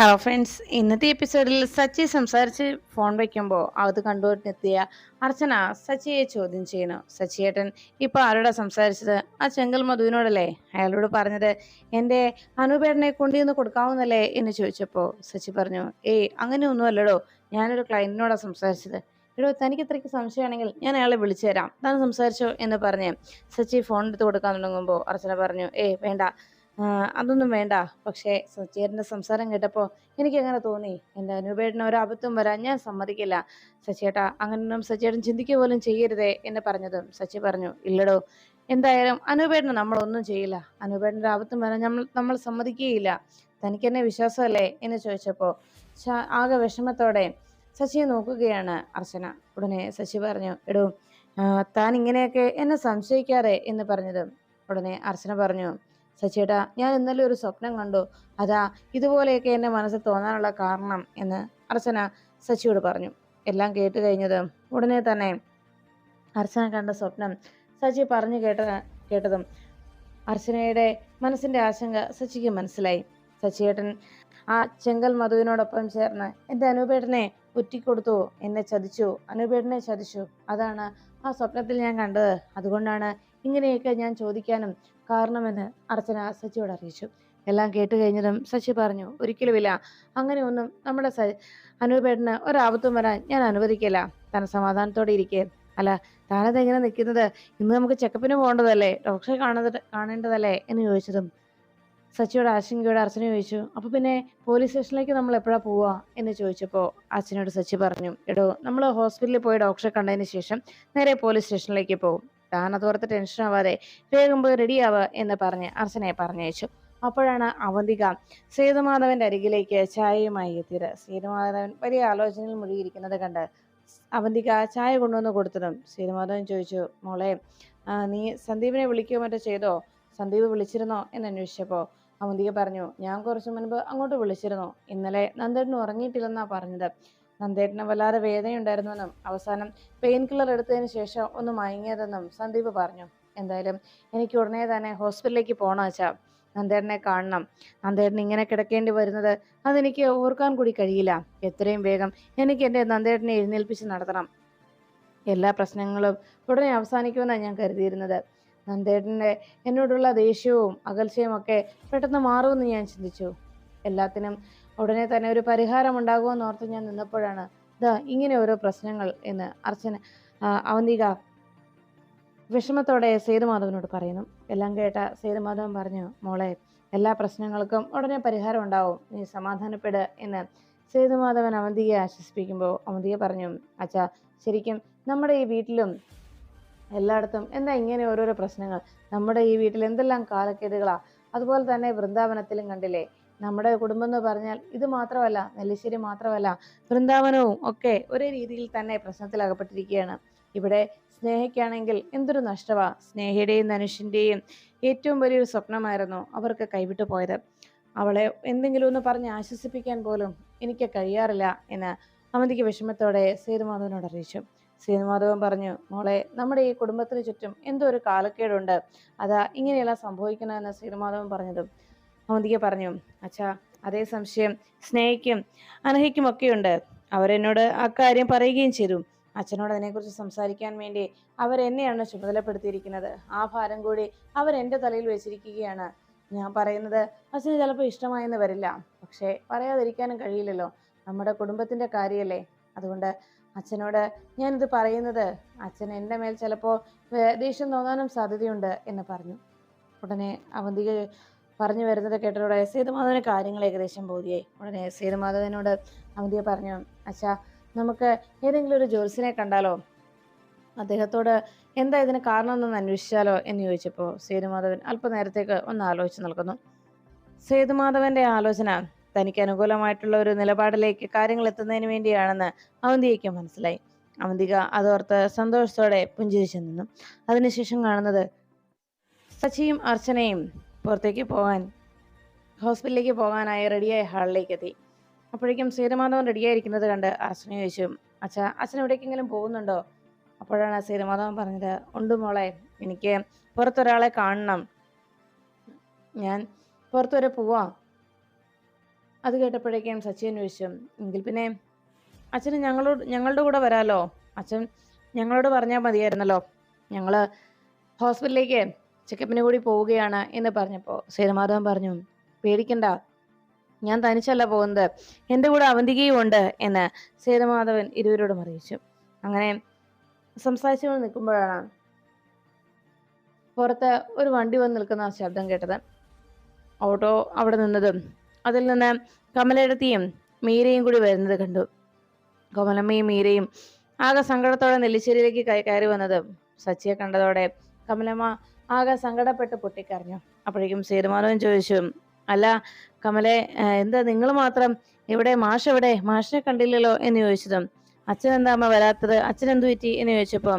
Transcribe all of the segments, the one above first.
Hello friends ഇന്നത്തെ എപ്പിസോഡിൽ സച്ചി സംസാരിച്ച് ഫോൺ വയ്ക്കുമ്പോൾ അത് കണ്ടുകൊണ്ടെത്തിയ അർച്ചന സച്ചിയെ ചോദ്യം ചെയ്യുന്നു. സച്ചിയേട്ടൻ ഇപ്പൊ ആരോടാ സംസാരിച്ചത്? ആ ചെങ്കൽ മധുവിനോടല്ലേ? അയാളോട് പറഞ്ഞത് എന്റെ അനുപേടനെ കൊണ്ടുവന്ന് കൊടുക്കാവുന്നല്ലേ? എന്ന് ചോദിച്ചപ്പോൾ സച്ചി പറഞ്ഞു ഏയ് അങ്ങനെയൊന്നും അല്ലടോ. ഞാനൊരു ക്ലയന്റിനോടാ സംസാരിച്ചത്. എടോ തനിക്ക് ഇത്രയ്ക്ക് സംശയമാണെങ്കിൽ ഞാൻ അയാളെ വിളിച്ചു തരാം. താൻ സംസാരിച്ചോ? എന്ന് പറഞ്ഞ് സച്ചി ഫോൺ എടുത്ത് കൊടുക്കാൻ തുടങ്ങുമ്പോൾ അർച്ചന പറഞ്ഞു ഏയ് വേണ്ട. അതൊന്നും വേണ്ട. പക്ഷേ സച്ചിയേട്ടന്റെ സംസാരം കേട്ടപ്പോൾ എനിക്ക് അങ്ങനെ തോന്നി. എന്റെ അനുപേട്ടന് ഒരു അബദ്ധം വരാൻ ഞാൻ സമ്മതിക്കില്ല. സച്ചിയേട്ടാ അങ്ങനെയൊന്നും സച്ചിയേട്ടൻ ചിന്തിക്കുക പോലും ചെയ്യരുതേ എന്ന് പറഞ്ഞതും സച്ചി പറഞ്ഞു. ഇല്ലടോ എന്തായാലും അനുപേട്ടന് നമ്മളൊന്നും ചെയ്യില്ല. അനുപേട്ടന്റെ അബദ്ധം വരാൻ നമ്മൾ നമ്മൾ സമ്മതിക്കുകയില്ല. തനിക്ക് എന്നെ വിശ്വാസമല്ലേ എന്ന് ചോദിച്ചപ്പോൾ ആകെ വിഷമത്തോടെ ശശിയെ നോക്കുകയാണ് അർച്ചന. ഉടനെ സച്ചി പറഞ്ഞു എടോ താൻ ഇങ്ങനെയൊക്കെ എന്നെ സംശയിക്കാറേ എന്ന് പറഞ്ഞതും. ഉടനെ അർച്ചന പറഞ്ഞു സച്ചിയേട്ടാ ഞാൻ ഇന്നലെ ഒരു സ്വപ്നം കണ്ടു. അതാ ഇതുപോലെയൊക്കെ എന്റെ മനസ്സിൽ തോന്നാനുള്ള കാരണം എന്ന് അർച്ചന സച്ചിയോട് പറഞ്ഞു. എല്ലാം കേട്ട് കഴിഞ്ഞത് ഉടനെ തന്നെ അർച്ചന കണ്ട സ്വപ്നം സച്ചി പറഞ്ഞു കേട്ട കേട്ടതും അർച്ചനയുടെ മനസ്സിന്റെ ആശങ്ക സച്ചിക്ക് മനസ്സിലായി. സച്ചിയേട്ടൻ ആ ചെങ്കൽ മധുവിനോടൊപ്പം ചേർന്ന് എന്റെ അനുപേട്ടനെ ഒറ്റിക്കൊടുത്തു എന്നെ ചതിച്ചു അനുപേട്ടനെ ചതിച്ചു. അതാണ് ആ സ്വപ്നത്തിൽ ഞാൻ കണ്ടത്. അതുകൊണ്ടാണ് ഇങ്ങനെയൊക്കെ ഞാൻ ചോദിക്കാനും കാരണമെന്ന് അർച്ചന സച്ചിയോട് അറിയിച്ചു. എല്ലാം കേട്ട് കഴിഞ്ഞതും സച്ചി പറഞ്ഞു ഒരിക്കലുമില്ല അങ്ങനെയൊന്നും നമ്മുടെ സ അനുപേട്ടന് ഒരാപത്തും വരാൻ ഞാൻ അനുവദിക്കില്ല. താൻ സമാധാനത്തോടെ ഇരിക്കേ. അല്ല താനത് എങ്ങനെ നിൽക്കുന്നത്? ഇന്ന് നമുക്ക് ചെക്കപ്പിന് പോകേണ്ടതല്ലേ? ഡോക്ടറെ കാണുന്നത് കാണേണ്ടതല്ലേ? എന്ന് ചോദിച്ചതും സച്ചിയോട് ആശങ്കയോട് അർച്ചന ചോദിച്ചു അപ്പൊ പിന്നെ പോലീസ് സ്റ്റേഷനിലേക്ക് നമ്മൾ എപ്പോഴാ പോവാ? എന്ന് ചോദിച്ചപ്പോൾ അച്ഛനോട് സച്ചി പറഞ്ഞു എടോ നമ്മൾ ഹോസ്പിറ്റലിൽ പോയി ഡോക്ടറെ കണ്ടതിന് ശേഷം നേരെ പോലീസ് സ്റ്റേഷനിലേക്ക് പോകും. താൻ അതോർത്ത് ടെൻഷൻ ആവാതെ വേഗം പോയി റെഡിയാവുക എന്ന് പറഞ്ഞ് അർച്ചനയെ പറഞ്ഞയച്ചു. അപ്പോഴാണ് അവന്തിക സേതുമാധവന്റെ അരികിലേക്ക് ചായയുമായി എത്തിയത്. സേതുമാധവൻ വലിയ ആലോചനയിൽ മുഴുകിയിരിക്കുന്നത് കണ്ട് അവന്തിക ചായ കൊണ്ടുവന്ന് കൊടുത്തതും സേതുമാധവൻ ചോദിച്ചു മോളെ നീ സന്ദീപിനെ വിളിക്കുകയോ മറ്റോ ചെയ്തോ? സന്ദീപ് വിളിച്ചിരുന്നോ? എന്ന് അന്വേഷിച്ചപ്പോൾ അവന്തിക പറഞ്ഞു ഞാൻ കുറച്ചു മുൻപ് അങ്ങോട്ട് വിളിച്ചിരുന്നു. ഇന്നലെ നന്ദനു ഉറങ്ങിയിട്ടില്ലെന്നാണ് പറഞ്ഞത്. നന്ദേട്ടന് വല്ലാതെ വേദനയുണ്ടായിരുന്നെന്നും അവസാനം പെയിൻ കില്ലർ എടുത്തതിന് ശേഷം ഒന്ന് മയങ്ങിയതെന്നും സന്ദീപ് പറഞ്ഞു. എന്തായാലും എനിക്ക് ഉടനെ തന്നെ ഹോസ്പിറ്റലിലേക്ക് പോകണം അച്ഛാ. നന്ദേട്ടനെ കാണണം. നന്ദേട്ടൻ ഇങ്ങനെ കിടക്കേണ്ടി വരുന്നത് അതെനിക്ക് ഓർക്കാൻ കൂടി കഴിയില്ല. എത്രയും വേഗം എനിക്ക് എന്റെ നന്ദേട്ടനെ എഴുന്നേൽപ്പിച്ച് നടത്തണം. എല്ലാ പ്രശ്നങ്ങളും ഉടനെ അവസാനിക്കുമെന്നാണ് ഞാൻ കരുതിയിരുന്നത്. നന്ദേട്ടന്റെ എന്നോടുള്ള ദേഷ്യവും അകൽച്ചയും ഒക്കെ പെട്ടെന്ന് മാറുമെന്ന് ഞാൻ ചിന്തിച്ചു. എല്ലാത്തിനും ഉടനെ തന്നെ ഒരു പരിഹാരം ഉണ്ടാകുമെന്ന് ഓർത്ത് ഞാൻ നിന്നപ്പോഴാണ് ഇതാ ഇങ്ങനെ ഓരോ പ്രശ്നങ്ങൾ എന്ന് അർച്ചന അവന്തിക വിഷമത്തോടെ സേതുമാധവനോട് പറയുന്നു. എല്ലാം കേട്ട സേതുമാധവൻ പറഞ്ഞു മോളെ എല്ലാ പ്രശ്നങ്ങൾക്കും ഉടനെ പരിഹാരം ഉണ്ടാവും. നീ സമാധാനപ്പെട് എന്ന് സേതുമാധവൻ അവന്തിയെ ആശ്വസിപ്പിക്കുമ്പോൾ അവന്തിയെ പറഞ്ഞു അച്ഛാ ശരിക്കും നമ്മുടെ ഈ വീട്ടിലും എല്ലായിടത്തും എന്താ ഇങ്ങനെ ഓരോരോ പ്രശ്നങ്ങൾ? നമ്മുടെ ഈ വീട്ടിൽ എന്തെല്ലാം കാലക്കേടുകളാ? അതുപോലെ തന്നെ വൃന്ദാവനത്തിലും കണ്ടില്ലേ നമ്മുടെ കുടുംബം എന്ന് പറഞ്ഞാൽ ഇത് മാത്രമല്ല നെല്ലിശ്ശേരി മാത്രമല്ല വൃന്ദാവനവും ഒക്കെ ഒരേ രീതിയിൽ തന്നെ പ്രശ്നത്തിൽ അകപ്പെട്ടിരിക്കുകയാണ് ഇവിടെ സ്നേഹയ്ക്കാണെങ്കിൽ എന്തൊരു നഷ്ടമാണ് സ്നേഹയുടെയും ധനുഷിന്റെയും ഏറ്റവും വലിയൊരു സ്വപ്നമായിരുന്നു അവർക്ക് കൈവിട്ടു പോയത്. അവളെ എന്തെങ്കിലും ഒന്ന് പറഞ്ഞ് ആശ്വസിപ്പിക്കാൻ പോലും എനിക്ക് കഴിയാറില്ല എന്ന് അവന്തിക്ക് വിഷമത്തോടെ സേതുമാധവനോട് അറിയിച്ചു. സേതുമാധവൻ പറഞ്ഞു മോളെ നമ്മുടെ ഈ കുടുംബത്തിന് ചുറ്റും എന്തോ ഒരു കാലക്കേടുണ്ട്. അതാ ഇങ്ങനെയെല്ലാം സംഭവിക്കണമെന്ന് സേതുമാധവൻ പറഞ്ഞതും. അവന്തിക പറഞ്ഞു അച്ഛാ അതേ സംശയം സ്നേഹിക്കും അനഹിക്കും ഒക്കെയുണ്ട്. അവരെന്നോട് അക്കാര്യം പറയുകയും ചെയ്തു. അച്ഛനോട് അതിനെക്കുറിച്ച് സംസാരിക്കാൻ വേണ്ടി അവരെന്നെയാണ് ചുമതലപ്പെടുത്തിയിരിക്കുന്നത്. ആ ഭാരം കൂടി അവരെന്റെ തലയിൽ വെച്ചിരിക്കുകയാണ്. ഞാൻ പറയുന്നത് അച്ഛന് ചിലപ്പോൾ ഇഷ്ടമായെന്ന് വരില്ല. പക്ഷേ പറയാതിരിക്കാനും കഴിയില്ലല്ലോ. നമ്മുടെ കുടുംബത്തിന്റെ കാര്യമല്ലേ? അതുകൊണ്ട് അച്ഛനോട് ഞാനിത് പറയുന്നത് അച്ഛൻ എന്റെ മേൽ ചിലപ്പോൾ ദേഷ്യം തോന്നാനും സാധ്യതയുണ്ട് എന്ന് പറഞ്ഞു. ഉടനെ അവന്തിക പറഞ്ഞു വരുന്നത് കേട്ടതോടെ സേതുമാധവന് കാര്യങ്ങൾ ഏകദേശം ബോധ്യായി. ഉടനെ സേതുമാധവനോട് അമിതിയെ പറഞ്ഞു അച്ഛാ നമുക്ക് ഏതെങ്കിലും ഒരു ജോത്സ്യനെ കണ്ടാലോ? അദ്ദേഹത്തോട് എന്താ ഇതിന് കാരണം എന്നൊന്ന് അന്വേഷിച്ചാലോ? എന്ന് ചോദിച്ചപ്പോൾ സേതുമാധവൻ അല്പനേരത്തേക്ക് ഒന്ന് ആലോചിച്ച് നിൽക്കുന്നു. സേതുമാധവന്റെ ആലോചന തനിക്ക് അനുകൂലമായിട്ടുള്ള ഒരു നിലപാടിലേക്ക് കാര്യങ്ങൾ എത്തുന്നതിന് വേണ്ടിയാണെന്ന് അവന്തികയ്ക്ക് മനസ്സിലായി. അവന്തിക അതോർത്ത് സന്തോഷത്തോടെ പുഞ്ചിരിച്ചു നിന്നു. അതിനുശേഷം കാണുന്നത് സച്ചിയും അർച്ചനയും പുറത്തേക്ക് പോകാൻ ഹോസ്പിറ്റലിലേക്ക് പോകാനായി റെഡിയായി ഹാളിലേക്ക് എത്തി അപ്പോഴേക്കും സീതമാധവൻ റെഡിയായിരിക്കുന്നത് കണ്ട് അച്ഛനെ ചോദിച്ചു അച്ഛ അച്ഛൻ എവിടേക്കെങ്കിലും പോകുന്നുണ്ടോ? അപ്പോഴാണ് സീരമാധവൻ പറഞ്ഞത് ഉണ്ട് മോളെ എനിക്ക് പുറത്തൊരാളെ കാണണം. ഞാൻ പുറത്തുവരെ പോവാം. അത് കേട്ടപ്പോഴേക്കും സച്ചിൻ ചോദിച്ചു എങ്കിൽ പിന്നെ അച്ഛന് ഞങ്ങളോട് ഞങ്ങളുടെ കൂടെ വരാലോ? അച്ഛൻ ഞങ്ങളോട് പറഞ്ഞാൽ മതിയായിരുന്നല്ലോ. ഞങ്ങൾ ഹോസ്പിറ്റലിലേക്ക് ചെക്കപ്പിന് കൂടി പോവുകയാണ് എന്ന് പറഞ്ഞപ്പോൾ സേനമാധവൻ പറഞ്ഞു പേടിക്കണ്ട ഞാൻ തനിച്ചല്ല പോകുന്നത് എന്റെ കൂടെ അവന്തികയും ഉണ്ട് എന്ന് സേതുമാധവൻ ഇരുവരോടും അറിയിച്ചു. അങ്ങനെ സംസാരിച്ചുകൊണ്ട് നിൽക്കുമ്പോഴാണ് പുറത്ത് ഒരു വണ്ടി വന്ന് നിൽക്കുന്ന ശബ്ദം കേട്ടത്. ഓട്ടോ അവിടെ നിന്നതും അതിൽ നിന്ന് കമലയിടത്തിയും മീരയും കൂടി വരുന്നത് കണ്ടു. കമലമ്മയും മീരയും ആകെ സങ്കടത്തോടെ നെല്ലിശ്ശേരിയിലേക്ക് കയ- കയറി വന്നതും സച്ചിയെ കണ്ടതോടെ കമലമ്മ ആകെ സങ്കടപ്പെട്ട് പൊട്ടിക്കരഞ്ഞു. അപ്പോഴേക്കും സേതുമാധവൻ ചോദിച്ചു അല്ല കമലെ എന്താ നിങ്ങൾ മാത്രം ഇവിടെ മാഷ് എവിടെ? മാഷിനെ കണ്ടില്ലല്ലോ? എന്ന് ചോദിച്ചതും അച്ഛൻ എന്താ അമ്മ വരാത്തത്? അച്ഛൻ എന്തു പറ്റി? എന്ന് ചോദിച്ചപ്പോൾ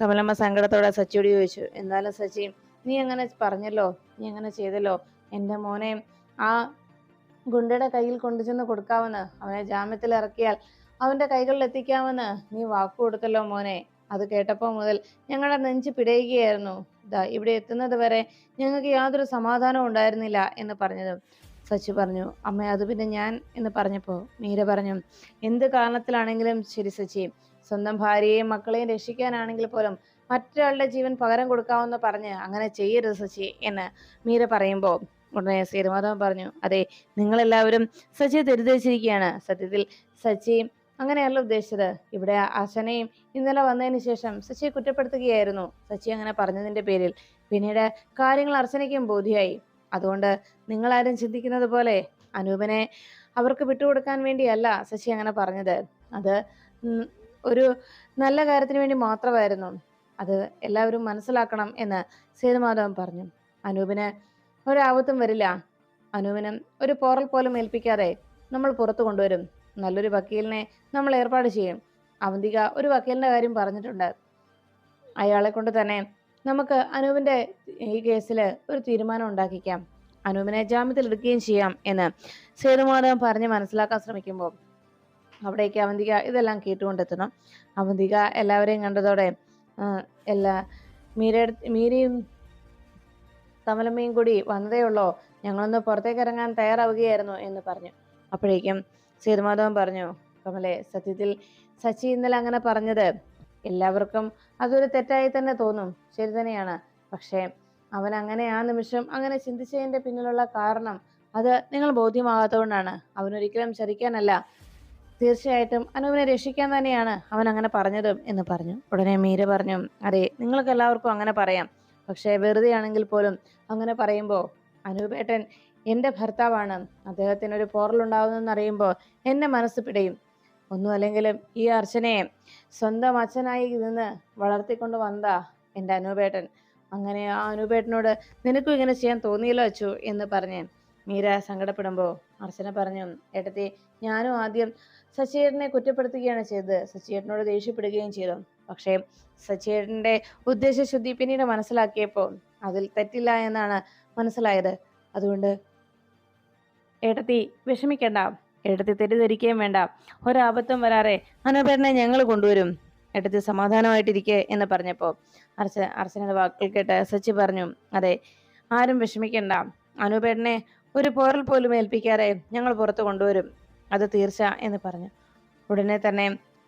കമലമ്മ സങ്കടത്തോടെ സച്ചിയോട് ചോദിച്ചു എന്നാലും സച്ചി നീ അങ്ങനെ പറഞ്ഞല്ലോ? നീ അങ്ങനെ ചെയ്തല്ലോ? എന്റെ മോനെ ആ ഗുണ്ടയുടെ കയ്യിൽ കൊണ്ടുചെന്ന് കൊടുക്കാമെന്ന്? അവനെ ജാമ്യത്തിൽ ഇറക്കിയാൽ അവന്റെ കൈകളിൽ എത്തിക്കാമെന്ന്? നീ വാക്കു കൊടുത്തല്ലോ മോനെ? അത് കേട്ടപ്പോൾ മുതൽ ഞങ്ങളുടെ നെഞ്ച് പിടയുകയായിരുന്നു. ദാ ഇവിടെ എത്തുന്നത് വരെ ഞങ്ങൾക്ക് യാതൊരു സമാധാനവും ഉണ്ടായിരുന്നില്ല എന്ന് പറഞ്ഞതും. സച്ചി പറഞ്ഞു അമ്മ അത് പിന്നെ ഞാൻ എന്ന് പറഞ്ഞപ്പോൾ മീര പറഞ്ഞു എന്ത് കാരണത്തിലാണെങ്കിലും ശരി സച്ചി. സ്വന്തം ഭാര്യയെയും മക്കളെയും രക്ഷിക്കാനാണെങ്കിൽ പോലും മറ്റൊരാളുടെ ജീവൻ പകരം കൊടുക്കാമെന്ന് പറഞ്ഞ് അങ്ങനെ ചെയ്യരുത് സച്ചി എന്ന് മീര പറയുമ്പോൾ ഉടനെ ശ്രീമാധവൻ പറഞ്ഞു അതെ നിങ്ങളെല്ലാവരും സച്ചിയെ തെറ്റിദ്ധരിച്ചിരിക്കുകയാണ് സത്യത്തിൽ സച്ചി അങ്ങനെയല്ല ഉദ്ദേശിച്ചത്. ഇവിടെ അശനയും ഇന്നലെ വന്നതിന് ശേഷം സച്ചിയെ കുറ്റപ്പെടുത്തുകയായിരുന്നു. സച്ചി അങ്ങനെ പറഞ്ഞതിന്റെ പേരിൽ പിന്നീട് കാര്യങ്ങൾ അർച്ചനയ്ക്കും ബോധ്യമായി അതുകൊണ്ട് നിങ്ങളാരും ചിന്തിക്കുന്നത് പോലെ അനൂപനെ അവർക്ക് വിട്ടുകൊടുക്കാൻ വേണ്ടിയല്ല ശശി അങ്ങനെ പറഞ്ഞത്. അത് ഒരു നല്ല കാര്യത്തിന് വേണ്ടി മാത്രമായിരുന്നു. അത് എല്ലാവരും മനസ്സിലാക്കണം എന്ന് സേതുമാധവൻ പറഞ്ഞു. അനൂപിന് ഒരാപത്തും വരില്ല. അനൂപിനും ഒരു പോറൽ പോലും ഏൽപ്പിക്കാതെ നമ്മൾ പുറത്തു കൊണ്ടുവരും. നല്ലൊരു വക്കീലിനെ നമ്മൾ ഏർപ്പാട് ചെയ്യും. അവന്തിക ഒരു വക്കീലിന്റെ കാര്യം പറഞ്ഞിട്ടുണ്ട്. അയാളെ കൊണ്ട് തന്നെ നമുക്ക് അനൂപിന്റെ ഈ കേസിൽ ഒരു തീരുമാനം ഉണ്ടാക്കിക്കാം. അനൂപിനെ ജാമ്യത്തിൽ എടുക്കുകയും ചെയ്യാം എന്ന് സേതുമാധവൻ പറഞ്ഞ് മനസ്സിലാക്കാൻ ശ്രമിക്കുമ്പോൾ അവിടേക്ക് അവന്തിക ഇതെല്ലാം കേട്ടുകൊണ്ടെത്തണം. അവന്തിക എല്ലാവരെയും കണ്ടതോടെ എല്ലാ മീരയുടെ മീരയും കമലമ്മയും കൂടി വന്നതേ ഉള്ളോ. ഞങ്ങളൊന്ന് പുറത്തേക്ക് ഇറങ്ങാൻ തയ്യാറാവുകയായിരുന്നു എന്ന് പറഞ്ഞു. അപ്പോഴേക്കും സേതുമാധവൻ പറഞ്ഞു കമലെ സത്യത്തിൽ സച്ചി ഇന്നലെ അങ്ങനെ പറഞ്ഞത് എല്ലാവർക്കും അതൊരു തെറ്റായി തന്നെ തോന്നും ശരി തന്നെയാണ്. പക്ഷേ അവൻ അങ്ങനെ ആ നിമിഷം അങ്ങനെ ചിന്തിച്ചതിന്റെ പിന്നിലുള്ള കാരണം അത് നിങ്ങൾ ബോധ്യമാകാത്തതുകൊണ്ടാണ്. അവനൊരിക്കലും ചരിക്കാനല്ല തീർച്ചയായിട്ടും അനുവിനെ രക്ഷിക്കാൻ തന്നെയാണ് അവൻ അങ്ങനെ പറഞ്ഞതും എന്ന് പറഞ്ഞു. ഉടനെ മീര പറഞ്ഞു അതെ നിങ്ങൾക്ക് എല്ലാവർക്കും അങ്ങനെ പറയാം. പക്ഷേ വെറുതെ ആണെങ്കിൽ പോലും അങ്ങനെ പറയുമ്പോൾ അനൂപേട്ടൻ എന്റെ ഭർത്താവാണ്. അദ്ദേഹത്തിന് ഒരു പോറൽ പോറലുണ്ടാവുന്നെന്ന് അറിയുമ്പോൾ എന്റെ മനസ്സ് പിടയും. ഒന്നും അല്ലെങ്കിലും ഈ അർച്ചനയെ സ്വന്തം അച്ഛനായി നിന്ന് വളർത്തിക്കൊണ്ട് വന്നതാ എന്റെ അനൂപേട്ടൻ. അങ്ങനെ ആ അനൂപേട്ടനോട് നിനക്കും ഇങ്ങനെ ചെയ്യാൻ തോന്നിയല്ലോ അച്ചു എന്ന് പറഞ്ഞ് മീര സങ്കടപ്പെടുമ്പോൾ അർച്ചന പറഞ്ഞു ഏട്ടത്തി ഞാനും ആദ്യം സച്ചിയേട്ടനെ കുറ്റപ്പെടുത്തുകയാണ് ചെയ്തത്. സച്ചിയേട്ടനോട് ദേഷ്യപ്പെടുകയും ചെയ്തു. പക്ഷേ സച്ചിയേട്ടന്റെ ഉദ്ദേശശുദ്ധി പിന്നീട് മനസ്സിലാക്കിയപ്പോൾ അതിൽ തെറ്റില്ല എന്നാണ് മനസ്സിലായത്. അതുകൊണ്ട് ഏട്ടത്തി വിഷമിക്കണ്ട. ഏട്ടത്തി തെറ്റിദ്ധരിക്കുകയും വേണ്ട. ഒരാപത്തും വരാറെ അനൂപേട്ടനെ ഞങ്ങൾ കൊണ്ടുവരും. ഏട്ടത്തി സമാധാനമായിട്ടിരിക്കെ എന്ന് പറഞ്ഞപ്പോൾ അർച്ച അർച്ചനയുടെ വാക്കുകൾ കേട്ട് സച്ചി പറഞ്ഞു അതെ ആരും വിഷമിക്കണ്ട. അനൂപേട്ടനെ ഒരു പോറൽ പോലും ഏൽപ്പിക്കാതെ ഞങ്ങൾ പുറത്തു കൊണ്ടുവരും. അത് തീർച്ച എന്ന് പറഞ്ഞു. ഉടനെ തന്നെ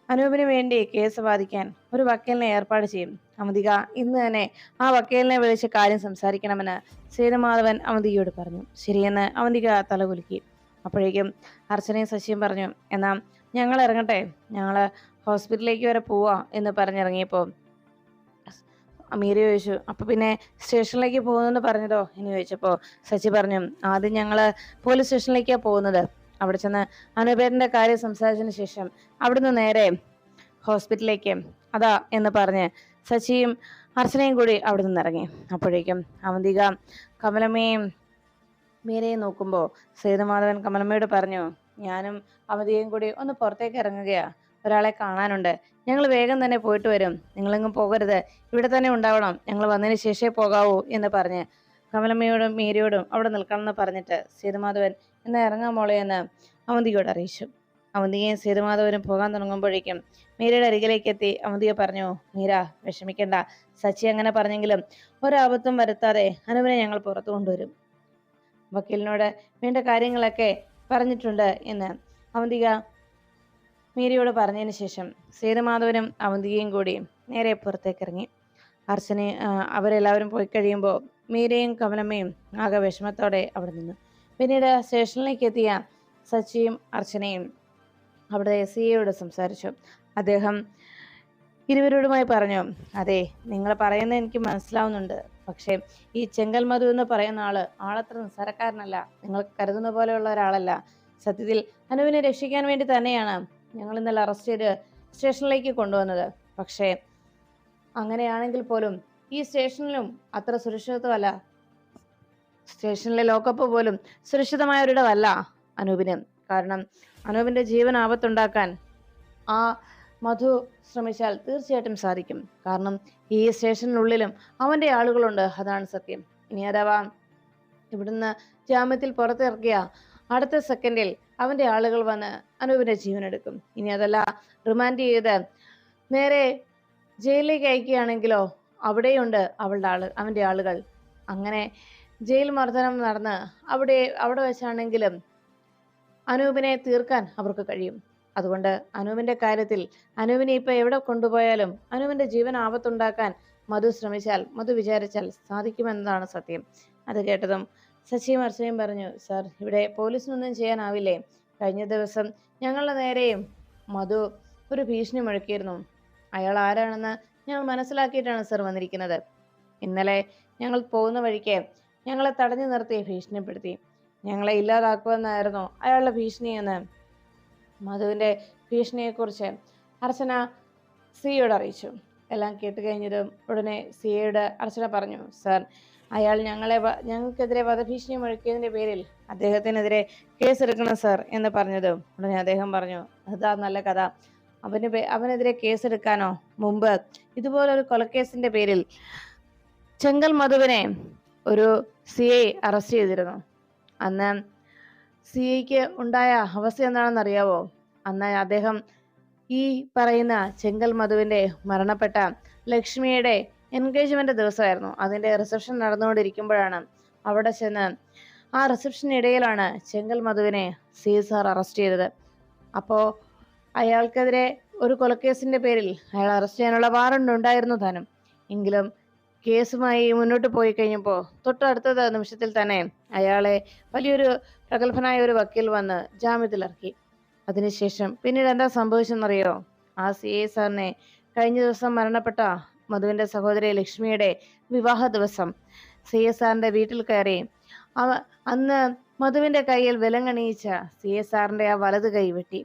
അനൂപിന് വേണ്ടി കേസ് വാദിക്കാൻ ഒരു വക്കീലിനെ ഏർപ്പാട് ചെയ്യും. അമിതിക ഇന്ന് തന്നെ ആ വക്കീലിനെ വിളിച്ച് കാര്യം സംസാരിക്കണമെന്ന് സേതുമാധവൻ അമിതികയോട് പറഞ്ഞു. ശരിയെന്ന് അമിതിക തലകുലുക്കി. അപ്പോഴേക്കും അർച്ചനയും ശശിയും പറഞ്ഞു എന്നാ ഞങ്ങൾ ഇറങ്ങട്ടെ. ഞങ്ങൾ ഹോസ്പിറ്റലിലേക്ക് വരെ പോവാ എന്ന് പറഞ്ഞിറങ്ങിയപ്പോൾ അമീര ചോദിച്ചു അപ്പൊ പിന്നെ സ്റ്റേഷനിലേക്ക് പോകുന്നെന്ന് പറഞ്ഞതോ? എന്ന് ചോദിച്ചപ്പോൾ സച്ചി പറഞ്ഞു ആദ്യം ഞങ്ങൾ പോലീസ് സ്റ്റേഷനിലേക്കാണ് പോകുന്നത്. അവിടെ ചെന്ന് അനുപേരന്റെ കാര്യം സംസാരിച്ചതിന് ശേഷം അവിടുന്ന് നേരെ ഹോസ്പിറ്റലിലേക്ക് അതാ എന്ന് പറഞ്ഞ് സച്ചിയും അർച്ചനയും കൂടി അവിടെ നിന്ന് ഇറങ്ങി. അപ്പോഴേക്കും അവന്തിക കമലമ്മയും മീരയും നോക്കുമ്പോൾ സേതുമാധവൻ കമലമ്മയോട് പറഞ്ഞു ഞാനും അവധിയും കൂടി ഒന്ന് പുറത്തേക്ക് ഇറങ്ങുകയാണ് ഒരാളെ കാണാനുണ്ട്. ഞങ്ങൾ വേഗം തന്നെ പോയിട്ട് വരും. നിങ്ങളെങ്ങും പോകരുത്. ഇവിടെ തന്നെ ഉണ്ടാവണം. ഞങ്ങൾ വന്നതിന് ശേഷമേ പോകാവൂ എന്ന് പറഞ്ഞ് കമലമ്മയോടും മീരയോടും അവിടെ നിൽക്കണമെന്ന് പറഞ്ഞിട്ട് സേതുമാധവൻ എന്നെ ഇറങ്ങാൻ മോളെ എന്ന് അവന്തിയോട് അറിയിച്ചു. അവന്തികയും സേതുമാധവനും പോകാൻ തുടങ്ങുമ്പോഴേക്കും മീരയുടെ അരികിലേക്ക് എത്തി അവന്തിക പറഞ്ഞു മീര വിഷമിക്കണ്ട. സച്ചി അങ്ങനെ പറഞ്ഞെങ്കിലും ഒരാപത്തും വരുത്താതെ അനുവിനെ ഞങ്ങൾ പുറത്തു കൊണ്ടുവരും. വക്കീലിനോട് വേണ്ട കാര്യങ്ങളൊക്കെ പറഞ്ഞിട്ടുണ്ട് എന്ന് അവന്തിക മീരയോട് പറഞ്ഞതിന് ശേഷം സേതുമാധവനും അവന്തികയും കൂടി നേരെ പുറത്തേക്ക് ഇറങ്ങി. അർച്ചനെ അവരെല്ലാവരും പോയി കഴിയുമ്പോൾ മീരയും കമലമ്മയും ആകെ വിഷമത്തോടെ അവിടെ നിന്നു. പിന്നീട് സ്റ്റേഷനിലേക്ക് എത്തിയ സച്ചിയും അർച്ചനയും അവിടെ സി എയോട് സംസാരിച്ചു. അദ്ദേഹം ഇരുവരോടുമായി പറഞ്ഞു അതെ നിങ്ങൾ പറയുന്നത് എനിക്ക് മനസ്സിലാവുന്നുണ്ട്. പക്ഷേ ഈ ചെങ്കൽ മധു എന്ന് പറയുന്ന ആൾ ആളത്ര നിസ്സാരക്കാരനല്ല. നിങ്ങൾ കരുതുന്ന പോലെയുള്ള ഒരാളല്ല. സത്യത്തിൽ അനുവിനെ രക്ഷിക്കാൻ വേണ്ടി തന്നെയാണ് ഞങ്ങൾ ഇന്നലെ അറസ്റ്റ് ചെയ്ത് സ്റ്റേഷനിലേക്ക് കൊണ്ടുവന്നത്. പക്ഷേ അങ്ങനെയാണെങ്കിൽ പോലും ഈ സ്റ്റേഷനിലും അത്ര സുരക്ഷിതത്വമല്ല. സ്റ്റേഷനിലെ ലോക്കപ്പ് പോലും സുരക്ഷിതമായ ഒരിടമല്ല അനൂപിന്. കാരണം അനൂപിന്റെ ജീവൻ ആപത്തുണ്ടാക്കാൻ ആ മധു ശ്രമിച്ചാൽ തീർച്ചയായിട്ടും സാധിക്കും. കാരണം ഈ സ്റ്റേഷനിലുള്ളിലും അവന്റെ ആളുകളുണ്ട്. അതാണ് സത്യം. ഇനി അഥവാ ഇവിടുന്ന് ജാമ്യത്തിൽ പുറത്തിറക്കിയ അടുത്ത സെക്കൻഡിൽ അവന്റെ ആളുകൾ വന്ന് അനൂപിന്റെ ജീവൻ എടുക്കും ഇനി അതല്ല റിമാൻഡ് ചെയ്ത് നേരെ ജയിലിലേക്ക് അയക്കുകയാണെങ്കിലോ? അവിടെയുണ്ട് അവളുടെ ആൾ അവന്റെ ആളുകൾ. അങ്ങനെ ജയിൽ മർദ്ദനം നടന്ന് അവിടെ അവിടെ വെച്ചാണെങ്കിലും അനൂപിനെ തീർക്കാൻ അവർക്ക് കഴിയും. അതുകൊണ്ട് അനൂപിന്റെ കാര്യത്തിൽ അനൂപിനെ ഇപ്പൊ എവിടെ കൊണ്ടുപോയാലും അനൂപിന്റെ ജീവൻ ആപത്തുണ്ടാക്കാൻ മധു ശ്രമിച്ചാൽ മധു വിചാരിച്ചാൽ സാധിക്കുമെന്നതാണ് സത്യം. അത് കേട്ടതും സച്ചിയും അർച്ചനയും പറഞ്ഞു സാർ ഇവിടെ പോലീസിനൊന്നും ചെയ്യാനാവില്ലേ? കഴിഞ്ഞ ദിവസം ഞങ്ങളുടെ നേരെയും മധു ഒരു ഭീഷണി മുഴക്കിയിരുന്നു. അയാൾ ആരാണെന്ന് ഞങ്ങൾ മനസ്സിലാക്കിയിട്ടാണ് സർ വന്നിരിക്കുന്നത്. ഇന്നലെ ഞങ്ങൾ പോകുന്ന വഴിക്ക് ഞങ്ങളെ തടഞ്ഞു നിർത്തി ഭീഷണിപ്പെടുത്തി. ഞങ്ങളെ ഇല്ലാതാക്കുമെന്നായിരുന്നു അയാളുടെ ഭീഷണി എന്ന്. മധുവിന്റെ ഭീഷണിയെക്കുറിച്ച് അർച്ചന സിയോട് അറിയിച്ചു. എല്ലാം കേട്ട് കഴിഞ്ഞതും ഉടനെ സിയോട് അർച്ചന പറഞ്ഞു സർ അയാൾ ഞങ്ങളെ ഞങ്ങൾക്കെതിരെ വധഭീഷണി മുഴക്കിയതിന്റെ പേരിൽ അദ്ദേഹത്തിനെതിരെ കേസെടുക്കണം സർ എന്ന് പറഞ്ഞതും ഉടനെ അദ്ദേഹം പറഞ്ഞു അതാ നല്ല കഥ. അവന് അവനെതിരെ കേസെടുക്കാനോ? മുമ്പ് ഇതുപോലൊരു കൊലക്കേസിന്റെ പേരിൽ ചെങ്കൽ മധുവിനെ ഒരു സി ഐ അറസ്റ്റ് ചെയ്തിരുന്നു. അന്ന് സി ഐക്ക് ഉണ്ടായ അവസ്ഥ എന്താണെന്ന് അറിയാവോ അന്ന് അദ്ദേഹം ഈ പറയുന്ന ചെങ്കൽ മധുവിന്റെ മരണപ്പെട്ട ലക്ഷ്മിയുടെ എൻഗേജ്മെന്റ് ദിവസമായിരുന്നു. അതിന്റെ റിസപ്ഷൻ നടന്നുകൊണ്ടിരിക്കുമ്പോഴാണ് അവിടെ ചെന്ന് ആ റിസപ്ഷനിടയിലാണ് ചെങ്കൽ മധുവിനെ സി സാർ അറസ്റ്റ് ചെയ്തത്. അപ്പോൾ അയാൾക്കെതിരെ ഒരു കൊലക്കേസിന്റെ പേരിൽ അയാൾ അറസ്റ്റ് ചെയ്യാനുള്ള വാറണ്ട് ഉണ്ടായിരുന്നു താനും. എങ്കിലും കേസുമായി മുന്നോട്ട് പോയി കഴിഞ്ഞപ്പോൾ തൊട്ടടുത്ത നിമിഷത്തിൽ തന്നെ അയാളെ വലിയൊരു പ്രഗത്ഭനായ ഒരു വക്കീൽ വന്ന് ജാമ്യത്തിലിറക്കി അതിനുശേഷം പിന്നീട് എന്താ സംഭവിച്ചെന്നറിയോ? ആ സി എ സാറിനെ കഴിഞ്ഞ ദിവസം മരണപ്പെട്ട മധുവിന്റെ സഹോദരി ലക്ഷ്മിയുടെ വിവാഹ ദിവസം. സി എസ് സാറിന്റെ വീട്ടിൽ കയറി അന്ന് മധുവിന്റെ കയ്യിൽ വിലങ്ങണിയിച്ച സി എസ് സാറിന്റെ ആ വലത് കൈ വെട്ടി.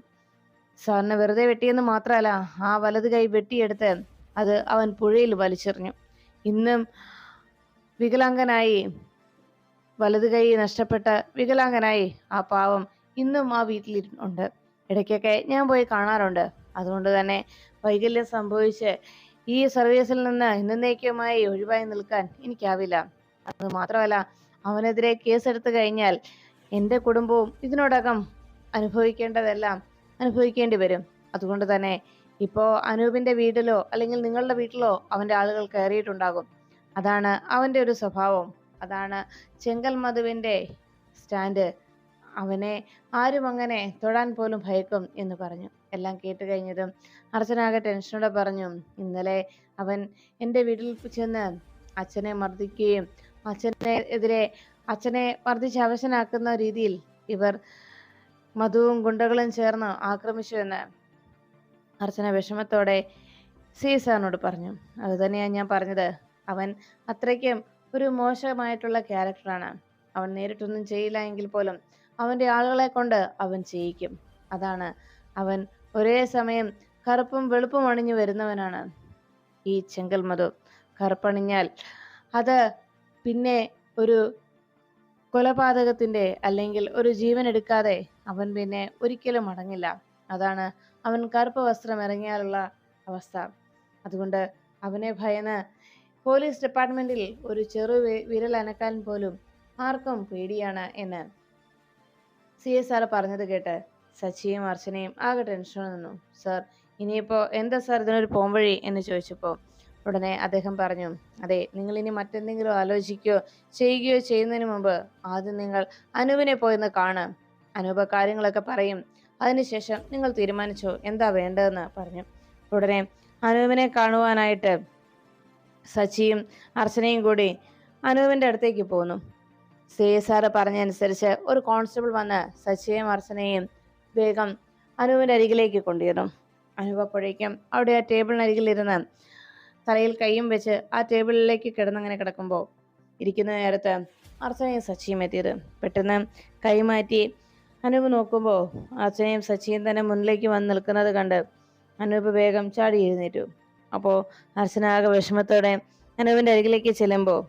സാറിനെ വെറുതെ വെട്ടിയെന്ന് മാത്രമല്ല ആ വലത് കൈ വെട്ടിയെടുത്ത് അത് അവൻ പുഴയിൽ വലിച്ചെറിഞ്ഞു. ഇന്നും വികലാംഗനായി വലത് കൈ നഷ്ടപ്പെട്ട വികലാംഗനായി ആ പാവം ഇന്നും ആ വീട്ടിൽ ഉണ്ട്. ഇടയ്ക്കൊക്കെ ഞാൻ പോയി കാണാറുണ്ട്. അതുകൊണ്ട് തന്നെ വൈകല്യം സംഭവിച്ച് ഈ സർവീസിൽ നിന്ന് ഇന്നേക്കുമായി ഒഴിവായി നിൽക്കാൻ എനിക്കാവില്ല. അത് മാത്രമല്ല അവനെതിരെ കേസെടുത്തു കഴിഞ്ഞാൽ എന്റെ കുടുംബവും ഇതിനോടകം അനുഭവിക്കേണ്ടതെല്ലാം അനുഭവിക്കേണ്ടി വരും. അതുകൊണ്ട് തന്നെ ഇപ്പോൾ അനൂപിന്റെ വീട്ടിലോ അല്ലെങ്കിൽ നിങ്ങളുടെ വീട്ടിലോ അവന്റെ ആളുകൾ കയറിയിട്ടുണ്ടാകും. അതാണ് അവന്റെ ഒരു സ്വഭാവം. അതാണ് ചെങ്കൽ മധുവിന്റെ സ്റ്റാൻഡ് അവനെ ആരും അങ്ങനെ തൊടാൻ പോലും ഭയക്കും എന്ന് പറഞ്ഞു. എല്ലാം കേട്ട് കഴിഞ്ഞതും അർച്ചനാകെ ടെൻഷനോടെ പറഞ്ഞു ഇന്നലെ അവൻ എന്റെ വീട്ടിൽ ചെന്ന് അച്ഛനെ മർദ്ദിക്കുകയും അച്ഛനെ എതിരെ അച്ഛനെ മർദ്ദിച്ച് അവശനാക്കുന്ന രീതിയിൽ ഇവർ മധുവും ചേർന്ന് ആക്രമിച്ചു എന്ന് അർച്ചന വിഷമത്തോടെ സി സാറിനോട് പറഞ്ഞു അതുതന്നെയാണ് ഞാൻ പറഞ്ഞത്. അവൻ അത്രയ്ക്കും ഒരു മോശമായിട്ടുള്ള ക്യാരക്ടറാണ് അവൻ നേരിട്ടൊന്നും ചെയ്യില്ല എങ്കിൽ പോലും അവന്റെ ആളുകളെ കൊണ്ട് അവൻ ചെയ്യിക്കും. അതാണ് അവൻ ഒരേ സമയം കറുപ്പും വെളുപ്പും അണിഞ്ഞു വരുന്നവനാണ് ഈ ചെങ്കൽ മധു. കറുപ്പണിഞ്ഞാൽ അത് പിന്നെ ഒരു കൊലപാതകത്തിന്റെ അല്ലെങ്കിൽ ഒരു ജീവൻ എടുക്കാതെ അവൻ പിന്നെ ഒരിക്കലും മടങ്ങില്ല. അതാണ് അവൻ കറുപ്പ് വസ്ത്രം ഇറങ്ങിയാലുള്ള അവസ്ഥ. അതുകൊണ്ട് അവനെ ഭയന്ന് പോലീസ് ഡിപ്പാർട്ട്മെന്റിൽ ഒരു ചെറു വിരൽ അനക്കാൻ പോലും ആർക്കും പേടിയാണ് എന്ന് സി എസ് ആർ പറഞ്ഞത് കേട്ട് സച്ചിയും അർച്ചനയും ആകെ ടെൻഷൻ നിന്നു. സർ ഇനിയിപ്പോ എന്താ സാർ ഇതിനൊരു പോംവഴി? എന്ന് ചോദിച്ചപ്പോൾ ഉടനെ അദ്ദേഹം പറഞ്ഞു അതെ നിങ്ങൾ ഇനി മറ്റെന്തെങ്കിലും ആലോചിക്കുകയോ ചെയ്യുകയോ ചെയ്യുന്നതിന് മുമ്പ് ആദ്യം നിങ്ങൾ അനുവിനെ പോയെന്ന് കാണ് അനൂപ കാര്യങ്ങളൊക്കെ പറയും. അതിനുശേഷം നിങ്ങൾ തീരുമാനിച്ചോ എന്താ വേണ്ടതെന്ന് പറഞ്ഞു. ഉടനെ അനൂപിനെ കാണുവാനായിട്ട് സച്ചിയും അർച്ചനയും കൂടി അനൂപിന്റെ അടുത്തേക്ക് പോന്നു. സി സാറ് പറഞ്ഞനുസരിച്ച് ഒരു കോൺസ്റ്റബിൾ വന്ന് സച്ചിയെയും അർച്ചനയും വേഗം അനൂപിന്റെ അരികിലേക്ക് കൊണ്ടുവന്നു അനൂപ് അപ്പോഴേക്കും അവിടെ ആ ടേബിളിനരികിലിരുന്ന് തലയിൽ കൈയും വെച്ച് ആ ടേബിളിലേക്ക് കിടന്നങ്ങനെ കിടക്കുമ്പോൾ ഇരിക്കുന്ന നേരത്ത് അർച്ചനയും സച്ചിയും എത്തിയത്. പെട്ടെന്ന് കൈമാറ്റി അനൂപ് നോക്കുമ്പോൾ അച്ഛനെയും സച്ചിയും തന്നെ മുന്നിലേക്ക് വന്ന് നിൽക്കുന്നത് കണ്ട് അനൂപ് വേഗം ചാടി എഴുന്നേറ്റു. അപ്പോൾ അർച്ചനാകെ വിഷമത്തോടെ അനൂപിന്റെ അരികിലേക്ക് ചെല്ലുമ്പോൾ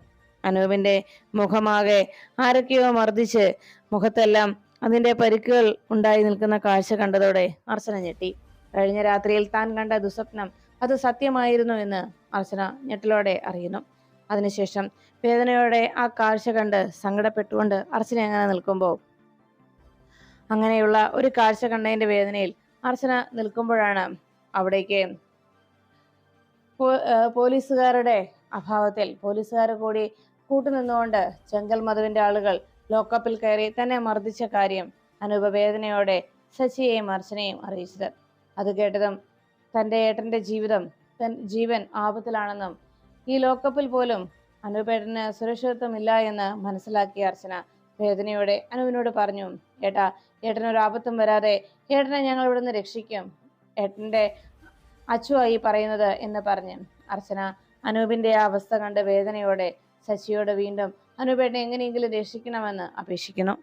അനൂപിന്റെ മുഖമാകെ ആരൊക്കെയോ മർദ്ദിച്ച് മുഖത്തെല്ലാം അതിന്റെ പരിക്കുകൾ ഉണ്ടായി നിൽക്കുന്ന കാഴ്ച കണ്ടതോടെ അർച്ചന ഞെട്ടി. കഴിഞ്ഞ രാത്രിയിൽ താൻ കണ്ട ദുസ്വപ്നം അത് സത്യമായിരുന്നു എന്ന് അർച്ചന ഞെട്ടലോടെ അറിയുന്നു. അതിനുശേഷം വേദനയോടെ ആ കാഴ്ച കണ്ട് സങ്കടപ്പെട്ടുകൊണ്ട് അർച്ചന അങ്ങനെ നിൽക്കുമ്പോൾ അങ്ങനെയുള്ള ഒരു കാഴ്ച കണ്ടതിന്റെ വേദനയിൽ അർച്ചന നിൽക്കുമ്പോഴാണ് അവിടേക്ക് പോലീസുകാരുടെ അഭാവത്തിൽ പോലീസുകാർ കൂടി കൂട്ടുനിന്നുകൊണ്ട് ചെങ്കൽ മധുവിന്റെ ആളുകൾ ലോക്കപ്പിൽ കയറി തന്നെ മർദ്ദിച്ച കാര്യം അനുപവേദനയോടെ ശശിയെയും അർച്ചനയും അറിയിച്ചത്. അത് കേട്ടതും തന്റെ ഏട്ടന്റെ ജീവിതം തൻ ജീവൻ ആപത്തിലാണെന്നും ഈ ലോക്കപ്പിൽ പോലും അനൂപേട്ടന് സുരക്ഷിതത്വമില്ല എന്ന് മനസ്സിലാക്കിയ അർച്ചന വേദനയോടെ അനുവിനോട് പറഞ്ഞു ഏട്ടാ ഏട്ടനൊരു ആപത്തും വരാതെ ഏട്ടനെ ഞങ്ങൾ ഇവിടുന്ന് രക്ഷിക്കും. ഏട്ടന്റെ അച്ചുവായി പറയുന്നത് എന്ന് പറഞ്ഞു അർച്ചന അനൂപിന്റെ ആ അവസ്ഥ കണ്ട് വേദനയോടെ ശശിയോട് വീണ്ടും അനൂപേട്ടനെ എങ്ങനെയെങ്കിലും രക്ഷിക്കണമെന്ന് അപേക്ഷിക്കുന്നു.